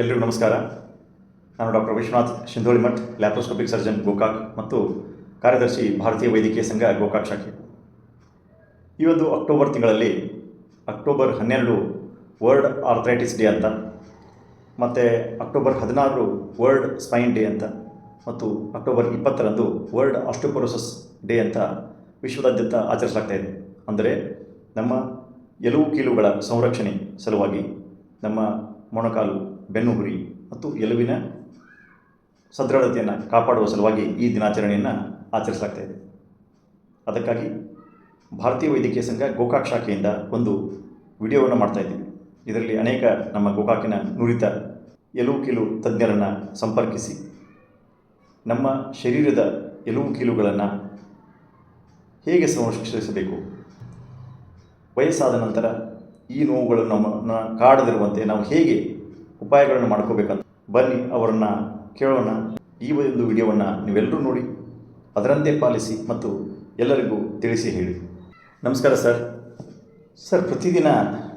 ಎಲ್ರಿಗೂ ನಮಸ್ಕಾರ. ನಾನು doctor Vishwanath Shindholi Math, laparoscopic surgeon Gokak ಮತ್ತು ಕಾರ್ಯದರ್ಶಿ ಭಾರತೀಯ ವೈದ್ಯಕೀಯ ಸಂಘ ಗೋಕಾಕ್ ಶಾಖೆ. ಈ ಒಂದು ಅಕ್ಟೋಬರ್ ತಿಂಗಳಲ್ಲಿ ಅಕ್ಟೋಬರ್ ಹನ್ನೆರಡು ವರ್ಲ್ಡ್ ಆರ್ಥ್ರೈಟಿಸ್ ಡೇ ಅಂತ, ಮತ್ತು ಅಕ್ಟೋಬರ್ ಹದಿನಾರು ವರ್ಲ್ಡ್ ಸ್ಪೈನ್ ಡೇ ಅಂತ, ಮತ್ತು ಅಕ್ಟೋಬರ್ ಇಪ್ಪತ್ತರಂದು ವರ್ಲ್ಡ್ ಆಸ್ಟೋಪೊರೋಸಸ್ ಡೇ ಅಂತ ವಿಶ್ವದಾದ್ಯಂತ ಆಚರಿಸಲಾಗ್ತಾ ಇದೆ. ಅಂದರೆ ನಮ್ಮ ಎಲುವು ಕೀಲುಗಳ ಸಂರಕ್ಷಣೆ ಸಲುವಾಗಿ ನಮ್ಮ ಮೊಣಕಾಲು ಬೆನ್ನುಹುರಿ ಮತ್ತು ಎಲುವಿನ ಸದೃಢತೆಯನ್ನು ಕಾಪಾಡುವ ಸಲುವಾಗಿ ಈ ದಿನಾಚರಣೆಯನ್ನು ಆಚರಿಸಲಾಗ್ತಾ ಇದೆ. ಅದಕ್ಕಾಗಿ ಭಾರತೀಯ ವೈದ್ಯಕೀಯ ಸಂಘ ಗೋಕಾಕ್ ಶಾಖೆಯಿಂದ ಒಂದು ವಿಡಿಯೋವನ್ನು ಮಾಡ್ತಾ ಇದ್ದೀವಿ. ಇದರಲ್ಲಿ ಅನೇಕ ನಮ್ಮ ಗೋಕಾಕಿನ ನುರಿತ ಎಲುವು ಕೀಲು ತಜ್ಞರನ್ನು ಸಂಪರ್ಕಿಸಿ ನಮ್ಮ ಶರೀರದ ಎಲುವು ಕೀಲುಗಳನ್ನು ಹೇಗೆ ಸಂರಕ್ಷಿಸಬೇಕು? ವಯಸ್ಸಾದ ನಂತರ ಈ ನೋವುಗಳು ನಮ್ಮನ್ನು ಕಾಡದಿರುವಂತೆ ನಾವು ಹೇಗೆ ಉಪಾಯಗಳನ್ನು ಮಾಡ್ಕೋಬೇಕಂತ. ಬನ್ನಿ, ಅವರನ್ನು ಕೇಳೋಣ. ಈ ಒಂದು ವಿಡಿಯೋವನ್ನು ನೀವೆಲ್ಲರೂ ನೋಡಿ, ಅದರಂತೆ ಪಾಲಿಸಿ ಮತ್ತು ಎಲ್ಲರಿಗೂ ತಿಳಿಸಿ ಹೇಳಿ. ನಮಸ್ಕಾರ ಸರ್. ಸರ್, ಪ್ರತಿದಿನ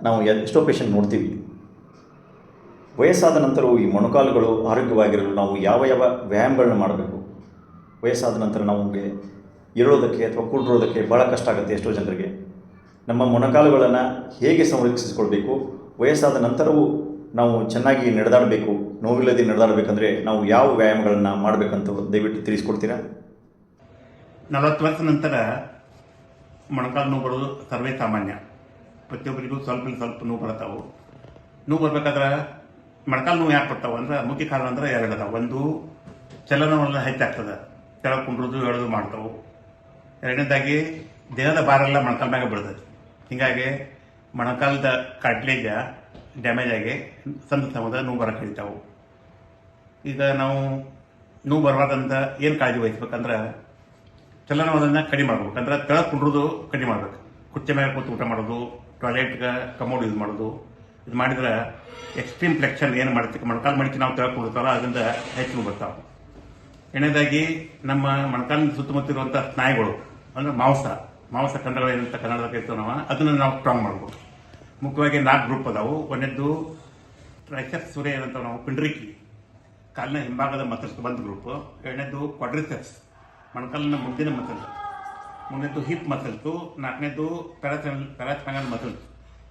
ನಾವು ಎಷ್ಟೋ ಪೇಷಂಟ್ ನೋಡ್ತೀವಿ. ವಯಸ್ಸಾದ ನಂತರವೂ ಈ ಮೊಣಕಾಲುಗಳು ಆರೋಗ್ಯವಾಗಿರಲು ನಾವು ಯಾವ ಯಾವ ವ್ಯಾಯಾಮಗಳನ್ನ ಮಾಡಬೇಕು. ವಯಸ್ಸಾದ ನಂತರ ನಮಗೆ ಇರೋದಕ್ಕೆ ಅಥವಾ ಕೂಡಿರೋದಕ್ಕೆ ಭಾಳ ಕಷ್ಟ ಆಗುತ್ತೆ ಎಷ್ಟೋ ಜನರಿಗೆ. ನಮ್ಮ ಮೊಣಕಾಲುಗಳನ್ನು ಹೇಗೆ ಸಂರಕ್ಷಿಸಿಕೊಳ್ಬೇಕು? ವಯಸ್ಸಾದ ನಂತರವೂ ನಾವು ಚೆನ್ನಾಗಿ ನಡೆದಾಡಬೇಕು, ನೋವಿಲ್ಲದೆ ನಡೆದಾಡಬೇಕಂದ್ರೆ ನಾವು ಯಾವ ವ್ಯಾಯಾಮಗಳನ್ನು ಮಾಡಬೇಕಂತ ದಯವಿಟ್ಟು ತಿಳಿಸ್ಕೊಡ್ತೀರಾ? ನಲವತ್ತು ವರ್ಷ ನಂತರ ಮೊಣಕಾಲು ನೋವು ಬರೋದು ಸರ್ವೇ ಸಾಮಾನ್ಯ. ಪ್ರತಿಯೊಬ್ಬರಿಗೂ ಸ್ವಲ್ಪ ಸ್ವಲ್ಪ ನೋವು ಬರ್ತಾವೆ ನೋವು ಬರ್ಬೇಕಾದ್ರೆ ಮೊಣಕಾಲು ನೋವು ಯಾಕೆ ಬರ್ತಾವೆ ಅಂದ್ರೆ ಮುಖ್ಯ ಕಾರಣ ಅಂದ್ರೆ ಎರಡು ಅದಾವೆ. ಒಂದು, ಚಲನವಲನ ಹೆಚ್ಚಾಗ್ತದೆ ಕೆಳಗೆ ಕುಂಡ್ರದು, ಎಳೆದು ಮಾಡ್ತಾವೆ. ಎರಡನೇದಾಗಿ ದೇಹದ ಭಾರ ಎಲ್ಲ ಮೊಣಕಾಲ ಮ್ಯಾಗ ಬೀಳ್ತದೆ. ಹೀಗಾಗಿ ಮೊಣಕಾಲದ ಕಾರ್ಟ್ಲೇಜ ಡ್ಯಾಮೇಜ್ ಆಗಿ ಸಣ್ಣ ಸಮುದ್ರ ನೋವು ಬರಕ್ಕೆ ಹಿಡಿತಾವು ಈಗ ನಾವು ನೋವು ಬರಬಾರ್ದಂತ ಏನು ಕಾಳಜಿ ವಹಿಸ್ಬೇಕಂದ್ರೆ ಚಲನವಲನ ಕಡಿಮೆ ಮಾಡ್ಬೇಕು. ಅಂದ್ರೆ ಕೆಳಗೆ ಕುಂಡ್ರದು ಕಡಿಮೆ ಮಾಡ್ಬೇಕು. ಕುರ್ಚಿ ಮೇಲೆ ಕೂತು ಊಟ ಮಾಡೋದು ಟಾಯ್ಲೆಟ್ಗೆ ಕಮೋಡ್ ಯೂಸ್ ಮಾಡೋದು. ಇದು ಮಾಡಿದ್ರೆ ಎಕ್ಸ್ಟ್ರೀಮ್ ಫ್ಲೆಕ್ಷನ್ ಏನು ಮಾಡ್ತೀವಿ ಮೊಣಕಾಲು ಮಡಿಕೆ ನಾವು ಕೆಳಗೆ ಕುಡ್ತಾವಲ್ಲ ಅದರಿಂದ ಹೆಚ್ಚು ಬರ್ತಾವೆ. ಎರಡನೇದಾಗಿ ನಮ್ಮ ಮೊಣಕಾಲಿನ ಸುತ್ತಮುತ್ತ ಇರುವಂಥ ಸ್ನಾಯುಗಳು, ಅಂದ್ರೆ ಮಾಂಸ. ಮಾಂಸ ಕಂಡಗಳೇನಂತ ಕನ್ನಡದಾಗ ಇರ್ತವೆ ನಾವು, ಅದನ್ನು ನಾವು ಸ್ಟ್ರಾಂಗ್ ಮಾಡ್ಬೋದು. ಮುಖ್ಯವಾಗಿ ನಾಲ್ಕು ಗ್ರೂಪ್ ಅದಾವು. ಒಂದೆದ್ದು ಟ್ರೈಸೆಪ್ಸ್ ಸೂರ್ಯ ಅಂತ ನಾವು? ಪಿಂಡ್ರಿಕಿ. ಕಾಲಿನ ಹಿಂಭಾಗದ ಮತ್ತಷ್ಟು ಬಂದ ಗ್ರೂಪ್ ಎರಡನೇದು ಕ್ವಾಡ್ರಿಸೆಪ್ಸ್ ಮೊಣಕಾಲಿನ ಮುಂದಿನ ಮಸಲ್ಸ್ ಮೂರನೇದು ಹಿಪ್ ಮಸಲ್ಸು ನಾಲ್ಕನೇದು ಪ್ಯಾರಾಚನಲ್ ಪ್ಯಾರಾಚನಲ್ ಮಸಲ್ಸ್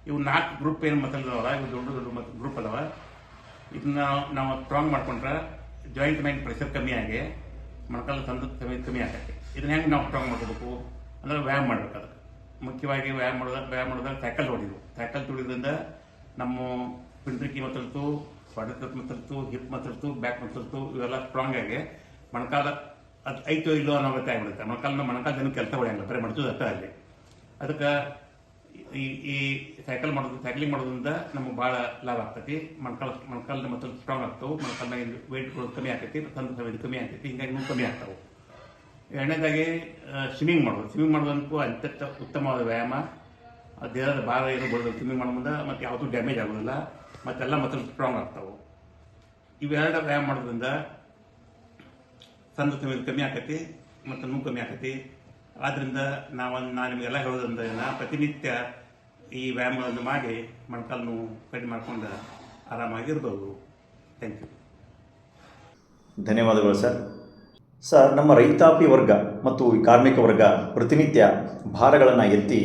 ಇವು ನಾಲ್ಕು ಗ್ರೂಪ್ ಏನು ಮಸಲ್ ಅದಾವಲ್ಲ ಇವು ದೊಡ್ಡ ದೊಡ್ಡ ಗ್ರೂಪ್ ಅದಾವ. ಇದನ್ನ ನಾವು ಸ್ಟ್ರಾಂಗ್ ಮಾಡ್ಕೊಂಡ್ರೆ ಜಾಯಿಂಟ್ ಮೈಂಡ್ ಪ್ರೆಷರ್ ಕಮ್ಮಿ ಆಗಿ ಮೊಣಕಾಲು ತಂದ ಕಮ್ಮಿ ಕಮ್ಮಿ ಆಗತ್ತೆ ಇದನ್ನ ಹೆಂಗೆ ನಾವು ಸ್ಟ್ರಾಂಗ್ ಮಾಡ್ಕೋಬೇಕು? ಅಂದ್ರೆ ವ್ಯಾಯಾಮ ಮಾಡ್ಬೇಕು ಅದಕ್ಕೆ ಮುಖ್ಯವಾಗಿ ವ್ಯಾಯಾಮ ಮಾಡೋದ, ವ್ಯಾಯಾಮ ಮಾಡೋದ್ರೆ ಸೈಕಲ್ ಹೊಡಿದು ಸೈಕಲ್ ತುಳಿದ್ರಿಂದ ನಮ್ಮ ಪಿಂಟ್ರಿಕಿ ಮಸಲ್ಸು ಹೊಡೆತ muscles hip muscles back muscles ಇವೆಲ್ಲ ಸ್ಟ್ರಾಂಗ್ ಆಗಿ ಮೊಣಕಾಲ ಅದು ಐತೋ ಇಲ್ಲೋ ಅನ್ನೋ ಗೊತ್ತಾಗ್ಬಿಡುತ್ತೆ ಆಗ್ಬಿಡುತ್ತೆ. ಮೊಣಕಾಲ ದಿನ ಕೆಲಸ ಹೊಡೆಯಂಗಿಲ್ಲ ಬರೀ ಮಡಚೋದು ಅಷ್ಟೇ ಅಲ್ಲಿ ಅದಕ್ಕೆ ಈ ಈ ಸೈಕಲ್ ಮಾಡೋದು ಸೈಕ್ಲಿಂಗ್ ಮಾಡೋದ್ರಿಂದ ನಮಗೆ ಭಾಳ ಲಾಭ ಆಗ್ತೈತಿ. ಮೊಣಕಾಲ ಮೊಣಕಾಲಿನ ಮಸಲ್ ಸ್ಟ್ರಾಂಗ್ ಆಗ್ತಾವೆ. ವೆಯ್ಟ್ ಕೊಡೋದು ಕಮ್ಮಿ ಆಗ್ತೈತಿ, ತಂದ ಇದು ಕಮ್ಮಿ ಆಗ್ತೈತಿ, ಹಿಂಗಾಗಿ ನೋವು ಕಮ್ಮಿ ಆಗ್ತಾವೆ. ಎರಡನೇದಾಗಿ ಸ್ವಿಮ್ಮಿಂಗ್ ಮಾಡೋದು. ಸ್ವಿಮ್ಮಿಂಗ್ ಮಾಡೋದಂತೂ ಅತ್ಯಂತ ಉತ್ತಮವಾದ ವ್ಯಾಯಾಮ. ದೇಹದ ಭಾರ ಏನು ಬರೋದು ಮಾಡೋ ಮುಂದೆ ಮತ್ತು ಯಾವುದೂ ಡ್ಯಾಮೇಜ್ ಆಗೋದಿಲ್ಲ, ಮತ್ತೆಲ್ಲ ಮಸಲ್ ಸ್ಟ್ರಾಂಗ್ ಆಗ್ತಾವೆ. ಇವೆರಡು ವ್ಯಾಯಾಮ ಮಾಡೋದ್ರಿಂದ ಸಮಯ ಕಮ್ಮಿ ಆಕತಿ, ಮತ್ತು ನೋವು ಕಮ್ಮಿ ಆಕತಿ. ಆದ್ರಿಂದ ನಾವು ನಾನು ನಿಮಗೆಲ್ಲ ಹೇಳೋದ್ರಿಂದ ಪ್ರತಿನಿತ್ಯ ಈ ವ್ಯಾಯಾಮಗಳನ್ನು ಮಾಡಿ ಮೊಣಕಾಲು ನೋವು ಕಡಿಮೆ ಮಾಡ್ಕೊಂಡು ಆರಾಮಾಗಿರ್ಬೋದು. ಥ್ಯಾಂಕ್ ಯು ಧನ್ಯವಾದಗಳು ಸರ್. ಸರ್, ನಮ್ಮ ರೈತಾಪಿ ವರ್ಗ ಮತ್ತು ಕಾರ್ಮಿಕ ವರ್ಗ ಪ್ರತಿನಿತ್ಯ ಭಾರಗಳನ್ನು ಎತ್ತಿ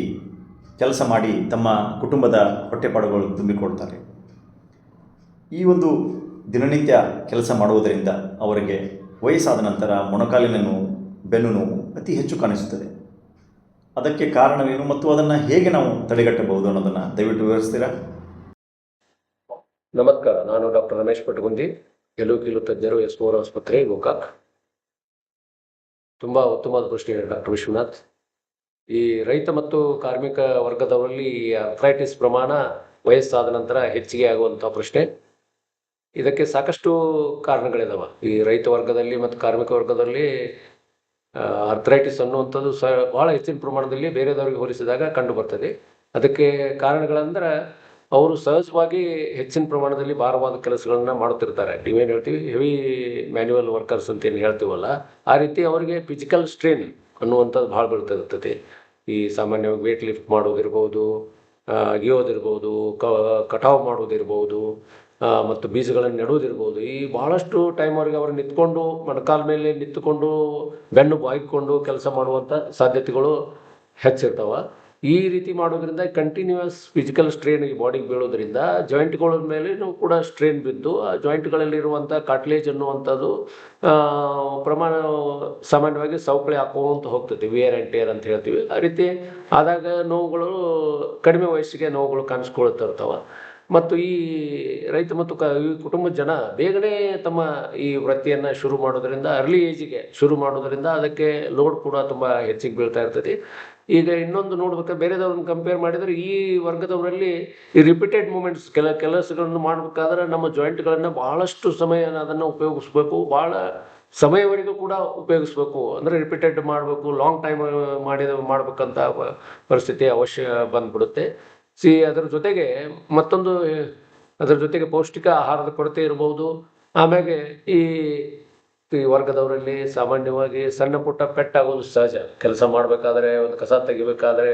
ಕೆಲಸ ಮಾಡಿ ತಮ್ಮ ಕುಟುಂಬದ ಹೊಟ್ಟೆಪಾಡುಗಳು ತುಂಬಿಕೊಡ್ತಾರೆ. ಈ ಒಂದು ದಿನನಿತ್ಯ ಕೆಲಸ ಮಾಡುವುದರಿಂದ ಅವರಿಗೆ ವಯಸ್ಸಾದ ನಂತರ ಮೊಣಕಾಲಿನ ನೋವು ಬೆನ್ನು ಅತಿ ಹೆಚ್ಚು ಕಾಣಿಸುತ್ತದೆ. ಅದಕ್ಕೆ ಕಾರಣವೇನು ಮತ್ತು ಅದನ್ನು ಹೇಗೆ ನಾವು ತಡೆಗಟ್ಟಬಹುದು ಅನ್ನೋದನ್ನು ದಯವಿಟ್ಟು ವಿವರಿಸ್ತೀರಾ? ನಮಸ್ಕಾರ, ನಾನು ಡಾಕ್ಟರ್ ರಮೇಶ್ ಪಟಗುಂದಿ ಗೆಲುವು ಕೀಲು ತಜ್ಞರು ಎಸ್ ಓರ್ ಆಸ್ಪತ್ರೆ, ಗೋಕಾಕ್. ತುಂಬ ಉತ್ತಮವಾದ ಪ್ರಶ್ನೆ ಡಾಕ್ಟರ್ ವಿಶ್ವನಾಥ್. ಈ ರೈತ ಮತ್ತು ಕಾರ್ಮಿಕ ವರ್ಗದವರಲ್ಲಿ ಅರ್ಥ್ರೈಟಿಸ್ ಪ್ರಮಾಣ ವಯಸ್ಸಾದ ನಂತರ ಹೆಚ್ಚಿಗೆ ಆಗುವಂಥ ಪ್ರಶ್ನೆ. ಇದಕ್ಕೆ ಸಾಕಷ್ಟು ಕಾರಣಗಳಿದಾವ. ಈ ರೈತ ವರ್ಗದಲ್ಲಿ ಮತ್ತು ಕಾರ್ಮಿಕ ವರ್ಗದಲ್ಲಿ ಅರ್ಥ್ರೈಟಿಸ್ ಅನ್ನುವಂಥದ್ದು ಸ, ಬಹಳ ಹೆಚ್ಚಿನ ಪ್ರಮಾಣದಲ್ಲಿ ಬೇರೆದವರಿಗೆ ಹೋಲಿಸಿದಾಗ ಕಂಡು ಬರ್ತದೆ. ಅದಕ್ಕೆ ಕಾರಣಗಳಂದ್ರೆ, ಅವರು ಸಹಜವಾಗಿ ಹೆಚ್ಚಿನ ಪ್ರಮಾಣದಲ್ಲಿ ಭಾರವಾದ ಕೆಲಸಗಳನ್ನ ಮಾಡುತ್ತಿರ್ತಾರೆ. ನೀವೇನು ಹೇಳ್ತೀವಿ? ಹೆವಿ ಮ್ಯಾನ್ಯುವಲ್ ವರ್ಕರ್ಸ್ ಅಂತ ಏನು ಹೇಳ್ತೀವಲ್ಲ? ಆ ರೀತಿ ಅವರಿಗೆ ಫಿಸಿಕಲ್ ಸ್ಟ್ರೇನ್ ಅನ್ನುವಂಥದ್ದು ಭಾಳ ಬೀಳ್ತಿರ್ತದೆ ಈ ಸಾಮಾನ್ಯವಾಗಿ ವೇಟ್ ಲಿಫ್ಟ್ ಮಾಡೋದಿರ್ಬೋದು ಅಗಿಯೋದಿರ್ಬೋದು, ಕ ಕಟಾವು ಮಾಡೋದಿರ್ಬೋದು ಮತ್ತು ಬೀಜಗಳನ್ನು ನೆಡುವುದಿರ್ಬೋದು. ಈ ಬಹಳಷ್ಟು ಟೈಮ್ವರೆಗೆ ಅವರು ನಿಂತ್ಕೊಂಡು, ಮೊಣಕಾಲ ಮೇಲೆ ನಿಂತುಕೊಂಡು, ಬೆನ್ನು ಬಾಯ್ಕೊಂಡು ಕೆಲಸ ಮಾಡುವಂಥ ಸಾಧ್ಯತೆಗಳು ಹೆಚ್ಚಿರ್ತಾವ. ಈ ರೀತಿ ಮಾಡೋದ್ರಿಂದ ಕಂಟಿನ್ಯೂಸ್ ಫಿಸಿಕಲ್ ಸ್ಟ್ರೈನ್ ಈ ಬಾಡಿಗೆ ಬೀಳೋದ್ರಿಂದ ಜಾಯಿಂಟ್ಗಳ ಮೇಲೆ ಕೂಡ ಸ್ಟ್ರೈನ್ ಬಿದ್ದು, ಆ ಜಾಯಿಂಟ್ಗಳಲ್ಲಿರುವಂಥ ಕಾಟ್ಲೇಜ್ ಅನ್ನುವಂಥದ್ದು ಪ್ರಮಾಣ ಸಾಮಾನ್ಯವಾಗಿ ಸವಕಳಿ ಹಾಕೋಂತ ಹೋಗ್ತೈತಿ ವಿಯರ್ ಆ್ಯಂಡ್ ಟೇರ್ ಅಂತ ಹೇಳ್ತೀವಿ. ಆ ರೀತಿ ಆದಾಗ ನೋವುಗಳು, ಕಡಿಮೆ ವಯಸ್ಸಿಗೆ ನೋವುಗಳು ಕಾಣಿಸ್ಕೊಳ್ತಿರ್ತಾವ. ಮತ್ತು ಈ ರೈತ ಮತ್ತು ಕ, ಈ ಕುಟುಂಬದ ಜನ ಬೇಗನೆ ತಮ್ಮ ಈ ವೃತ್ತಿಯನ್ನು ಶುರು ಮಾಡೋದ್ರಿಂದ ಅರ್ಲಿ ಏಜಿಗೆ ಶುರು ಮಾಡೋದ್ರಿಂದ ಅದಕ್ಕೆ ಲೋಡ್ ಕೂಡ ತುಂಬ ಹೆಚ್ಚಿಗೆ ಬೀಳ್ತಾ ಇರ್ತೈತಿ ಈಗ ಇನ್ನೊಂದು ನೋಡ್ಬೇಕಾದ್ರೆ ಬೇರೆದವ್ರನ್ನ ಕಂಪೇರ್ ಮಾಡಿದರೆ ಈ ವರ್ಗದವರಲ್ಲಿ ಈ ರಿಪೀಟೆಡ್ ಮೂಮೆಂಟ್ಸ್ ಕೆಲ ಕೆಲಸಗಳನ್ನು ಮಾಡಬೇಕಾದ್ರೆ ನಮ್ಮ ಜಾಯಿಂಟ್ಗಳನ್ನು ಬಹಳಷ್ಟು ಸಮಯ ಅದನ್ನು ಉಪಯೋಗಿಸ್ಬೇಕು ಭಾಳ ಸಮಯವರೆಗೂ ಕೂಡ ಉಪಯೋಗಿಸ್ಬೇಕು. ಅಂದರೆ ರಿಪೀಟೆಡ್ ಮಾಡಬೇಕು ಲಾಂಗ್ ಟೈಮ್ ಮಾಡಿದ, ಮಾಡಬೇಕಂತ ಪರಿಸ್ಥಿತಿ ಅವಶ್ಯ ಬಂದ್ಬಿಡುತ್ತೆ. ಸಿ, ಅದರ ಜೊತೆಗೆ ಮತ್ತೊಂದು, ಅದರ ಜೊತೆಗೆ ಪೌಷ್ಟಿಕ ಆಹಾರದ ಕೊರತೆ ಇರಬಹುದು ಆಮ್ಯಾಗೆ ಈ ಈ ವರ್ಗದವರಲ್ಲಿ ಸಾಮಾನ್ಯವಾಗಿ ಸಣ್ಣ ಪುಟ್ಟ ಪೆಟ್ಟಾಗೋದು ಸಹಜ. ಕೆಲಸ ಮಾಡಬೇಕಾದ್ರೆ ಒಂದು ಕಸ ತೆಗಿಬೇಕಾದ್ರೆ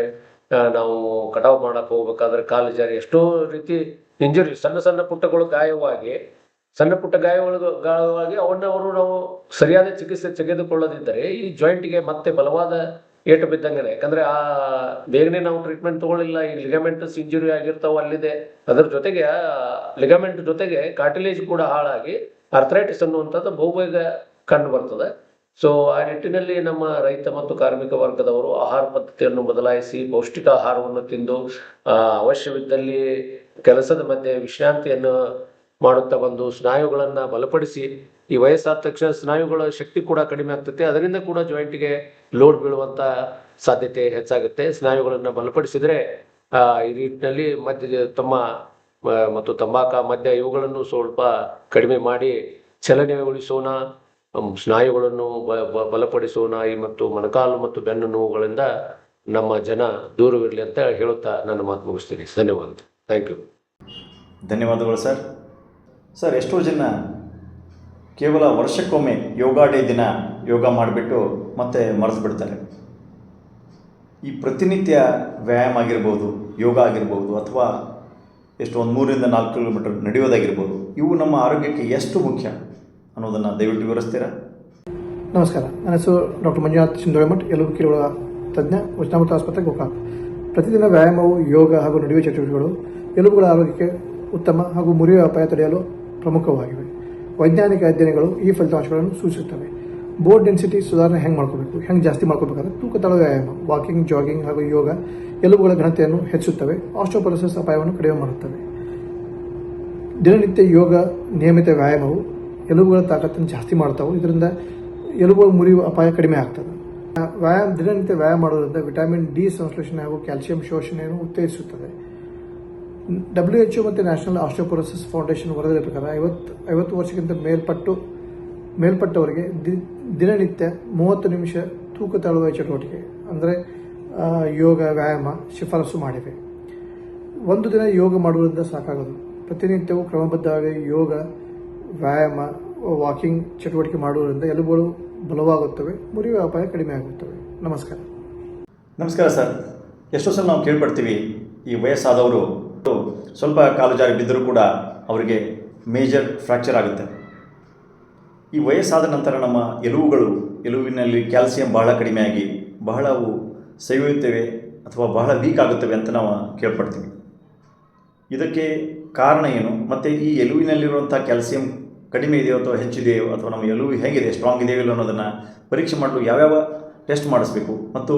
ನಾವು ಕಟಾವು ಮಾಡಕ್ಕೆ ಹೋಗ್ಬೇಕಾದ್ರೆ ಕಾಲು ಜಾರಿ ಎಷ್ಟೋ ರೀತಿ ಇಂಜುರಿ ಸಣ್ಣ ಸಣ್ಣ ಪುಟ್ಟಗಳು ಗಾಯವಾಗಿ, ಸಣ್ಣ ಪುಟ್ಟ ಗಾಯಗಳು ಗಾಯವಾಗಿ ಅವನ್ನ ಅವರು ನಾವು ಸರಿಯಾದ ಚಿಕಿತ್ಸೆ ತೆಗೆದುಕೊಳ್ಳದಿದ್ದರೆ ಈ ಜಾಯಿಂಟ್ಗೆ ಮತ್ತೆ ಬಲವಾದ ಏಟು ಬಿದ್ದಂಗೆ ಯಾಕಂದ್ರೆ ಆ ಬೇಗನೆ ನಾವು ಟ್ರೀಟ್ಮೆಂಟ್ ತಗೊಳ್ಳಿಲ್ಲ, ಈ ಲಿಗಮೆಂಟ್ಸ್ ಇಂಜುರಿ ಆಗಿರ್ತಾವ ಅಲ್ಲಿದೆ. ಅದರ ಜೊತೆಗೆ ಲಿಗಮೆಂಟ್ ಜೊತೆಗೆ ಕಾರ್ಟಿಲೇಜ್ ಕೂಡ ಹಾಳಾಗಿ ಅರ್ಥರೈಟಿಸ್ ಅನ್ನುವಂಥದ್ದು ಬಹುಬೇಗ ಕಂಡು ಬರ್ತದೆ. ಸೊ ಆ ನಿಟ್ಟಿನಲ್ಲಿ ನಮ್ಮ ರೈತ ಮತ್ತು ಕಾರ್ಮಿಕ ವರ್ಗದವರು ಆಹಾರ ಪದ್ಧತಿಯನ್ನು ಬದಲಾಯಿಸಿ ಪೌಷ್ಟಿಕ ಆಹಾರವನ್ನು ತಿಂದು ಅವಶ್ಯವಿದ್ದಲ್ಲಿ ಕೆಲಸದ ಮಧ್ಯೆ ವಿಶ್ರಾಂತಿಯನ್ನು ಮಾಡುತ್ತಾ ಬಂದು ಸ್ನಾಯುಗಳನ್ನ ಬಲಪಡಿಸಿ, ಈ ವಯಸ್ಸಾದ ತಕ್ಷಣ ಸ್ನಾಯುಗಳ ಶಕ್ತಿ ಕೂಡ ಕಡಿಮೆ ಆಗ್ತದೆ. ಅದರಿಂದ ಕೂಡ ಜಾಯಿಂಟ್ಗೆ ಲೋಡ್ ಬೀಳುವಂತ ಸಾಧ್ಯತೆ ಹೆಚ್ಚಾಗುತ್ತೆ. ಸ್ನಾಯುಗಳನ್ನ ಬಲಪಡಿಸಿದ್ರೆ ಈ ನಿಟ್ಟಿನಲ್ಲಿ ಮಧ್ಯ ತಮ್ಮ ಮತ್ತು ತಂಬಾಕ, ಮದ್ಯ ಇವುಗಳನ್ನು ಸ್ವಲ್ಪ ಕಡಿಮೆ ಮಾಡಿ, ಚಲನೆಗೊಳಿಸೋಣ. ಸ್ನಾಯುಗಳನ್ನು ಬ- ನಾಯಿ ಮತ್ತು ಮೊಣಕಾಲು ಮತ್ತು ಬೆನ್ನು ನೋವುಗಳಿಂದ ನಮ್ಮ ಜನ ದೂರವಿರಲಿ ಅಂತ ಹೇಳುತ್ತಾ ನನ್ನ ಮಾತು ಮುಗಿಸ್ತೀನಿ. ಧನ್ಯವಾದ ಥ್ಯಾಂಕ್ ಯು ಧನ್ಯವಾದಗಳು ಸರ್. ಸರ್, ಎಷ್ಟೋ ಜನ ಕೇವಲ ವರ್ಷಕ್ಕೊಮ್ಮೆ ಯೋಗ ಡೇ ದಿನ ಯೋಗ ಮಾಡಿಬಿಟ್ಟು ಮತ್ತೆ ಮರೆತು ಬಿಡ್ತಾರೆ ಈ ಪ್ರತಿನಿತ್ಯ ವ್ಯಾಯಾಮ ಆಗಿರ್ಬೋದು, ಯೋಗ ಆಗಿರ್ಬೋದು ಅಥವಾ ಎಷ್ಟು ಒಂದು ಮೂರಿಂದ ನಾಲ್ಕು ಕಿಲೋಮೀಟರ್ ನಡೆಯೋದಾಗಿರ್ಬೋದು, ಇವು ನಮ್ಮ ಆರೋಗ್ಯಕ್ಕೆ ಎಷ್ಟು ಮುಖ್ಯ? ಅನ್ನೋದನ್ನು ದಯವಿಟ್ಟು ವಿವರಿಸ್ತೀರಾ? ನಮಸ್ಕಾರ. ನನ್ನ ಹೆಸರು ಡಾಕ್ಟರ್ ಮಂಜುನಾಥ್ ಸಿಂಧೋಳಮಠ್ ಎಲುಬು ಕಿರುಳ ತಜ್ಞ ಉಷ್ಣಾಮೃತ ಆಸ್ಪತ್ರೆ ಗೋಕಾಕ್ ಪ್ರತಿದಿನ ವ್ಯಾಯಾಮವು ಯೋಗ ಹಾಗೂ ನಡುವೆ ಚಟುವಟಿಕೆಗಳು, ಎಲುಬುಗಳ ಆರೋಗ್ಯಕ್ಕೆ ಉತ್ತಮ ಹಾಗೂ ಮುರಿಯುವ ಅಪಾಯ ತಡೆಯಲು ಪ್ರಮುಖವಾಗಿವೆ. ವೈಜ್ಞಾನಿಕ ಅಧ್ಯಯನಗಳು ಈ ಫಲಿತಾಂಶಗಳನ್ನು ಸೂಚಿಸುತ್ತವೆ. ಬೋರ್ಡ್ ಡೆನ್ಸಿಟಿ ಸುಧಾರಣೆ ಹೆಂಗೆ ಮಾಡ್ಕೋಬೇಕು? ಹೆಂಗೆ ಜಾಸ್ತಿ ಮಾಡ್ಕೋಬೇಕಾದ್ರೆ ತೂಕ ತಳ ವ್ಯಾಯಾಮ, ವಾಕಿಂಗ್, ಜಾಗಿಂಗ್ ಹಾಗೂ ಯೋಗ ಎಲುಬುಗಳ ಘನತೆಯನ್ನು ಹೆಚ್ಚಿಸುತ್ತವೆ ಆಸ್ಟ್ರೋಪೊಲಿಸಿಸ್ ಅಪಾಯವನ್ನು ಕಡಿಮೆ ಮಾಡುತ್ತವೆ. ದಿನನಿತ್ಯ ಯೋಗ ನಿಯಮಿತ ವ್ಯಾಯಾಮವು ಎಲುಬುಗಳ ತಾಕತ್ತನ್ನು ಜಾಸ್ತಿ ಮಾಡ್ತಾವೆ. ಇದರಿಂದ ಎಲುಬುಗಳ ಮುರಿಯುವ ಅಪಾಯ ಕಡಿಮೆ ಆಗ್ತದೆ. ವ್ಯಾಯಾಮ, ದಿನನಿತ್ಯ ವ್ಯಾಯಾಮ ಮಾಡೋದ್ರಿಂದ ವಿಟಮಿನ್ ಡಿ ಸಂಶ್ಲೇಷಣೆ ಹಾಗೂ ಕ್ಯಾಲ್ಸಿಯಂ ಶೋಷಣೆಯನ್ನು ಉತ್ತೇಜಿಸುತ್ತದೆ. ಡಬ್ಲ್ಯೂ ಎಚ್ ಮತ್ತು ನ್ಯಾಷನಲ್ ಆಸ್ಟ್ರೋಪೊರೋಸಿಸ್ ಫೌಂಡೇಶನ್ ವರದಿ ಪ್ರಕಾರ ಐವತ್ತು ಐವತ್ತು ವರ್ಷಕ್ಕಿಂತ ಮೇಲ್ಪಟ್ಟು, ಮೇಲ್ಪಟ್ಟವರಿಗೆ ದಿ- ದಿನನಿತ್ಯ ಮೂವತ್ತು ನಿಮಿಷ ತೂಕ ತಳ್ಳುವ ಚಟುವಟಿಕೆ, ಅಂದರೆ ಯೋಗ, ವ್ಯಾಯಾಮ, ಶಿಫಾರಸು ಮಾಡಿವೆ. ಒಂದು ದಿನ ಯೋಗ ಮಾಡುವುದರಿಂದ ಸಾಕಾಗದು. ಪ್ರತಿನಿತ್ಯವೂ ಕ್ರಮಬದ್ಧವಾಗಿ ಯೋಗ ವ್ಯಾಯಾಮ ವಾಕಿಂಗ್ ಚಟುವಟಿಕೆ ಮಾಡುವುದರಿಂದ ಎಲುಬುಗಳು ಬಲವಾಗುತ್ತವೆ ಮುರಿಯುವ ಅಪಾಯ ಕಡಿಮೆ ಆಗುತ್ತವೆ. ನಮಸ್ಕಾರ. ನಮಸ್ಕಾರ ಸರ್. ಎಷ್ಟೋ ಸಲ ನಾವು ಕೇಳ್ಪಡ್ತೀವಿ ಈ ವಯಸ್ಸಾದವರು? ಸ್ವಲ್ಪ ಕಾಲು ಜಾರಿ ಬಿದ್ದರೂ ಕೂಡ ಅವರಿಗೆ ಮೇಜರ್ ಫ್ರ್ಯಾಕ್ಚರ್ ಆಗುತ್ತೆ. ಈ ವಯಸ್ಸಾದ ನಂತರ ನಮ್ಮ ಎಲುವುಗಳು ಎಲುವಿನಲ್ಲಿ ಕ್ಯಾಲ್ಸಿಯಂ ಬಹಳ ಕಡಿಮೆಯಾಗಿ ಬಹಳ ಅವು ಸವಿಯುತ್ತವೆ ಅಥವಾ ಬಹಳ ವೀಕ್ ಆಗುತ್ತವೆ ಅಂತ ನಾವು ಕೇಳ್ಪಡ್ತೀವಿ. ಇದಕ್ಕೆ ಕಾರಣ ಏನು? ಮತ್ತು ಈ ಎಲುವಿನಲ್ಲಿರುವಂಥ ಕ್ಯಾಲ್ಸಿಯಂ ಕಡಿಮೆ ಇದೆಯೋ ಅಥವಾ ಹೆಚ್ಚಿದೆಯೋ ಅಥವಾ ನಮ್ಮ ಎಲುವು ಹೇಗಿದೆ ಸ್ಟ್ರಾಂಗ್ ಇದೆಯೋ ಇಲ್ಲೋ ಅನ್ನೋದನ್ನು ಪರೀಕ್ಷೆ ಮಾಡಲು ಯಾವ್ಯಾವ ಟೆಸ್ಟ್ ಮಾಡಿಸ್ಬೇಕು ಮತ್ತು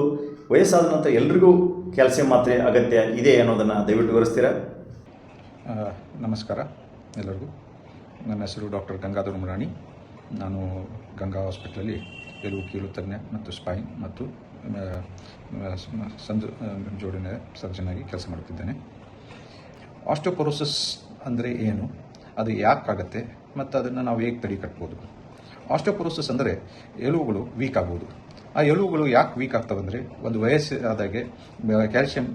ವಯಸ್ಸಾದ ನಂತರ ಎಲ್ರಿಗೂ ಕ್ಯಾಲ್ಸಿಯಂ ಮಾತ್ರೆ ಅಗತ್ಯ ಇದೆ ಅನ್ನೋದನ್ನು ದಯವಿಟ್ಟು ವಿವರಿಸ್ತೀರಾ? ನಮಸ್ಕಾರ ಎಲ್ಲರಿಗೂ. ನನ್ನ ಹೆಸರು ಡಾಕ್ಟರ್ ಗಂಗಾಧರ ಮುರಾಣಿ ನಾನು ಗಂಗಾ ಹಾಸ್ಪಿಟ್ಲಲ್ಲಿ ಎಲುವು ಕೀಲು ತಜ್ಞ ಮತ್ತು ಸ್ಪೈನ್ ಮತ್ತು ಸಂಜು ಜೋಡಣೆ ಸರ್ಜನ್ ಆಗಿ ಕೆಲಸ ಮಾಡುತ್ತಿದ್ದೇನೆ. ಆಸ್ಟೋಪೊರೋಸಿಸ್ ಅಂದರೆ ಏನು? ಅದು ಯಾಕಾಗತ್ತೆ? ಮತ್ತು ಅದನ್ನು ನಾವು ಹೇಗೆ ತಡೆ ಕಟ್ಬೋದು? ಆಸ್ಟೋಪೊರೋಸಿಸ್ ಅಂದರೆ ಎಲುವುಗಳು ವೀಕ್ ಆಗ್ಬೋದು ಆ ಎಲುವುಗಳು ಯಾಕೆ ವೀಕ್ ಆಗ್ತವೆ ಅಂದರೆ ಒಂದು ವಯಸ್ಸಾದಾಗೆ ಕ್ಯಾಲ್ಸಿಯಂ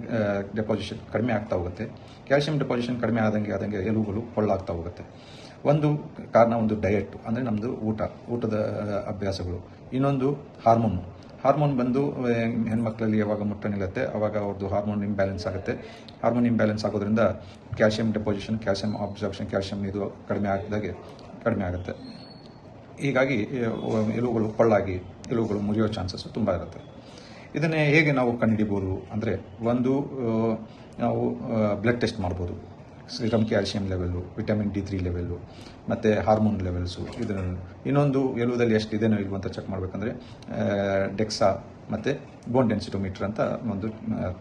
ಡೆಪಾಸಿಷನ್ ಕಡಿಮೆ ಆಗ್ತಾ ಹೋಗುತ್ತೆ. ಕ್ಯಾಲ್ಸಿಯಂ ಡೆಪಾಸಿಷನ್ ಕಡಿಮೆ ಆದಂಗೆ ಆದಂಗೆ ಎಲುಬುಗಳು ಕೊಳ್ಳಾಗ್ತಾ ಹೋಗುತ್ತೆ. ಒಂದು ಕಾರಣ ಒಂದು ಡಯಟ್ ಅಂದರೆ ನಮ್ಮದು ಊಟ, ಊಟದ ಅಭ್ಯಾಸಗಳು. ಇನ್ನೊಂದು ಹಾರ್ಮೋನು ಹಾರ್ಮೋನ್ ಬಂದು ಹೆಣ್ಮಕ್ಳಲ್ಲಿ ಯಾವಾಗ ಮುಟ್ಟ ನಿಲ್ಲುತ್ತೆ, ಅವಾಗ ಅವ್ರದ್ದು ಹಾರ್ಮೋನ್ ಇಂಬ್ಯಾಲೆನ್ಸ್ ಆಗುತ್ತೆ. ಹಾರ್ಮೋನ್ ಇಂಬ್ಯಾಲೆನ್ಸ್ ಆಗೋದ್ರಿಂದ calcium deposition calcium absorption calcium ಇದು ಕಡಿಮೆ ಆಗಿದಾಗೆ ಕಡಿಮೆ ಆಗುತ್ತೆ. ಹೀಗಾಗಿ ಎಲುಗಳು ಕೊಳ್ಳಾಗಿ ಎಲುಗಳು ಮುರಿಯೋ ಚಾನ್ಸಸ್ ತುಂಬ ಇರುತ್ತೆ. ಇದನ್ನೇ ಹೇಗೆ ನಾವು ಕಂಡುಹಿಡಿಬೋದು ಅಂದರೆ, ಒಂದು ನಾವು ಬ್ಲಡ್ ಟೆಸ್ಟ್ ಮಾಡ್ಬೋದು. Serum calcium level vitamin D three level ಮತ್ತು ಹಾರ್ಮೋನ್ ಲೆವೆಲ್ಸು ಇದನ್ನು ಇನ್ನೊಂದು ಎಲುವುದಲ್ಲಿ ಎಷ್ಟು ಇದೇನೋ ಇಲ್ವೋ ಅಂತ ಚೆಕ್ ಮಾಡಬೇಕಂದ್ರೆ ಡೆಕ್ಸಾ ಮತ್ತು ಬೋನ್ ಡೆನ್ಸಿಟೋಮೀಟರ್ ಅಂತ ಒಂದು